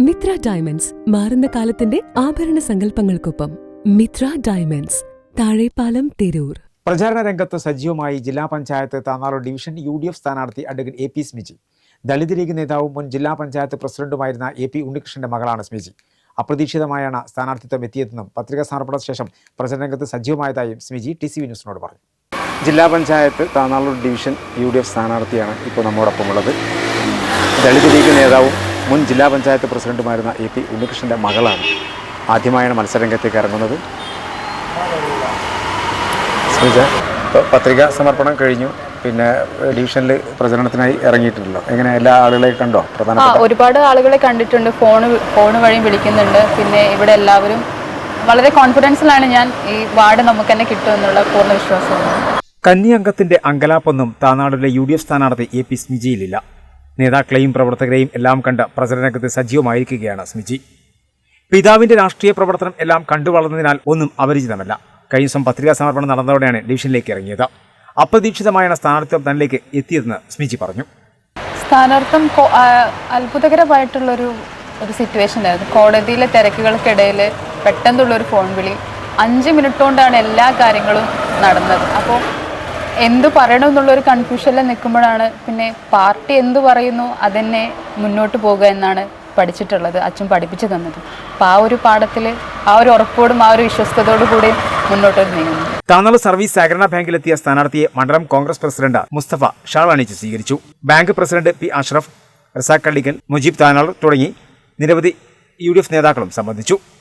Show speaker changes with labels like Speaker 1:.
Speaker 1: Mitra diamonds മാറുന്ന കാലത്തിന്റെ ആഭരണ സങ്കല്പങ്ങൾക്കൊപ്പം മിത്ര ഡയമണ്ട്സ് താഴെപ്പാലം തിരൂർ.
Speaker 2: പ്രചാരണ രംഗത്ത് സജീവമായി ജില്ലാ panchayat Thanalur division U D F സ്ഥാനാർത്ഥി advocate A P Smiji. Dalit League നേതാവും മുൻ ജില്ലാ പഞ്ചായത്ത് പ്രസിഡന്റുമായിരുന്ന എ പി ഉണ്ണികൃഷ്ണന്റെ മകളാണ് സ്മിജി. അപ്രതീക്ഷിതമായാണ് സ്ഥാനാർത്ഥിത്വം എത്തിയതെന്നും പത്രികാ സമർപ്പണ ശേഷം പ്രചാരണ രംഗത്ത് സജീവമായതായും സ്മിജി ടി സി വി ന്യൂസിനോട് പറഞ്ഞു. ജില്ലാ panchayat Thanalur division U D F സ്ഥാനാർത്ഥിയാണ് ഇപ്പോൾ നമ്മോടൊപ്പമുള്ളത്. ദളിത് ലീഗ് നേതാവും മുൻ ജില്ലാ പഞ്ചായത്ത് പ്രസിഡന്റുമായിരുന്ന എ പി ഉണ്ണികൃഷ്ണന്റെ മകളാണ് ആദ്യമായാണ് മത്സരരംഗത്തേക്ക് ഇറങ്ങുന്നത്. ശ്രീജ ഇപ്പോൾ പത്രിക സമർപ്പണം കഴിഞ്ഞു. പിന്നെ ഡിവിഷനിൽ പ്രചരണത്തിനായി ഇറങ്ങിയിട്ടുണ്ടല്ലോ. എങ്ങനെ എല്ലാ ആളുകളെയും കണ്ടോ? പ്രധാന
Speaker 3: ഒരുപാട് ആളുകളെ കണ്ടിട്ടുണ്ട്. ഫോണ് ഫോൺ വഴി വിളിക്കുന്നുണ്ട്. പിന്നെ ഇവിടെ എല്ലാവരും വളരെ കോൺഫിഡൻസിലാണ് ഞാൻ ഈ വാർഡ് നമുക്ക് തന്നെ കിട്ടുമെന്നുള്ള പൂർണ വിശ്വാസമുണ്ട്
Speaker 2: കന്നി അംഗത്തിന്റെ അങ്കലാപ്പൊന്നും താനാടിലെ യു ഡി എഫ് സ്ഥാനാർത്ഥി എ പി സ്മിജിയിലില്ല. നേതാക്കളെയും പ്രവർത്തകരെയും എല്ലാം കണ്ട് പ്രചരണരംഗത്ത് സജീവമായിരിക്കുകയാണ് സ്മിജി പിതാവിന്റെ രാഷ്ട്രീയ പ്രവർത്തനം എല്ലാം കണ്ടു വളർന്നതിനാൽ ഒന്നും അപരിചിതമല്ല. കഴിഞ്ഞ ദിവസം പത്രികാ സമർപ്പണം നടന്നതോടെയാണ് ഡിവിഷനിലേക്ക് ഇറങ്ങിയത്. അപ്രതീക്ഷിതമായാണ് സ്ഥാനാർത്ഥിത്വം തന്നിലേക്ക് എത്തിയതെന്ന് സ്മിജി പറഞ്ഞു.
Speaker 3: സ്ഥാനാർത്ഥം അത്ഭുതകരമായിട്ടുള്ളൊരു ഒരു സിറ്റുവേഷൻ ആയിരുന്നു കോടതിയിലെ തിരക്കുകൾക്കിടയിൽ പെട്ടെന്നുള്ള ഒരു ഫോൺ വിളി. അഞ്ച് മിനിറ്റ് കൊണ്ടാണ് എല്ലാ കാര്യങ്ങളും നടന്നത്. അപ്പോൾ എന്തു പറയണം എന്നുള്ളൊരു കൺഫ്യൂഷനിൽ നിൽക്കുമ്പോഴാണ് പിന്നെ പാർട്ടി എന്തു പറയുന്നു അതെന്നെ മുന്നോട്ട് പോകുക എന്നാണ് പഠിച്ചിട്ടുള്ളത് അച്ഛൻ പഠിപ്പിച്ചു തന്നത്. അപ്പം ആ ഒരു പാഠത്തിൽ ആ ഒരു ഉറപ്പോടും ആ ഒരു വിശ്വസ്തയോടു കൂടി മുന്നോട്ട് നീങ്ങുന്നു.
Speaker 2: താനാൾ സർവീസ് സഹകരണ ബാങ്കിലെത്തിയ സ്ഥാനാർത്ഥിയെ മണ്ഡലം കോൺഗ്രസ് പ്രസിഡന്റ് മുസ്തഫ ഷാൾ അണിയിച്ച് സ്വീകരിച്ചു. Bank president P Ashraf Razak Kallikkal Mujeeb താനാൾ തുടങ്ങി നിരവധി യു ഡി എഫ് നേതാക്കളും സംബന്ധിച്ചു.